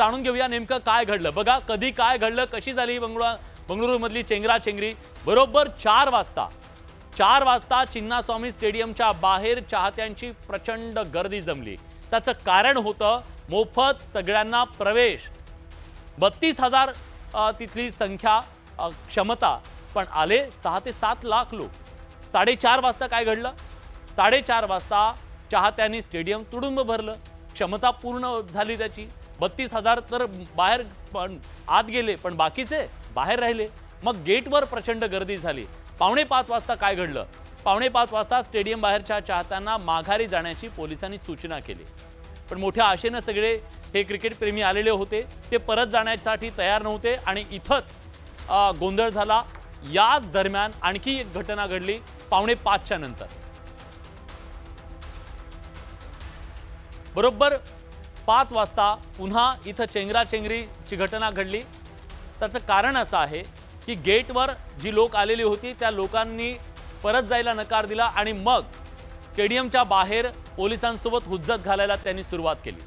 जाणून घेऊया नेमकं काय घडलं. बघा कधी काय घडलं कशी झाली बंगळुरू बंगळुरूमधली चेंगरा चेंगरी. बरोबर चार वाजता चार वाजता चिन्नास्वामी स्टेडियमच्या बाहेर चाहत्यांची प्रचंड गर्दी जमली. त्याचं कारण होतं मोफत सगळ्यांना प्रवेश. बत्तीस हजार तिथली संख्या क्षमता पण आले सहा ते सात लाख लोक. साडेचार वाजता काय घडलं? साडेचार वाजता चाहत्यांनी स्टेडियम तुडुंब भरलं. क्षमता पूर्ण झाली त्याची. बत्तीस हजार तर बाहेर पण आत गेले पण बाकीचे बाहेर राहिले. मग गेटवर प्रचंड गर्दी झाली. पावणे पाच वाजता काय घडलं? पावणे पाच वाजता स्टेडियम बाहेरच्या चाहत्यांना माघारी जाण्याची पोलिसांनी सूचना केली. पण मोठ्या आशेनं सगळे हे क्रिकेटप्रेमी आलेले होते. ते परत जाण्यासाठी तयार नव्हते आणि इथंच गोंधळ झाला. याच दरम्यान आणखी एक घटना घडली पावणे पाचच्या नंतर. बरोबर पाच वाजता पुन्हा इथं चेंगराचेंगरीची घटना घडली. त्याचं कारण असं आहे की गेटवर जी लोक आलेली होती त्या लोकांनी परत जायला नकार दिला आणि मग स्टेडियमच्या बाहेर पोलिसांसोबत हुज्जत घालायला त्यांनी सुरुवात केली.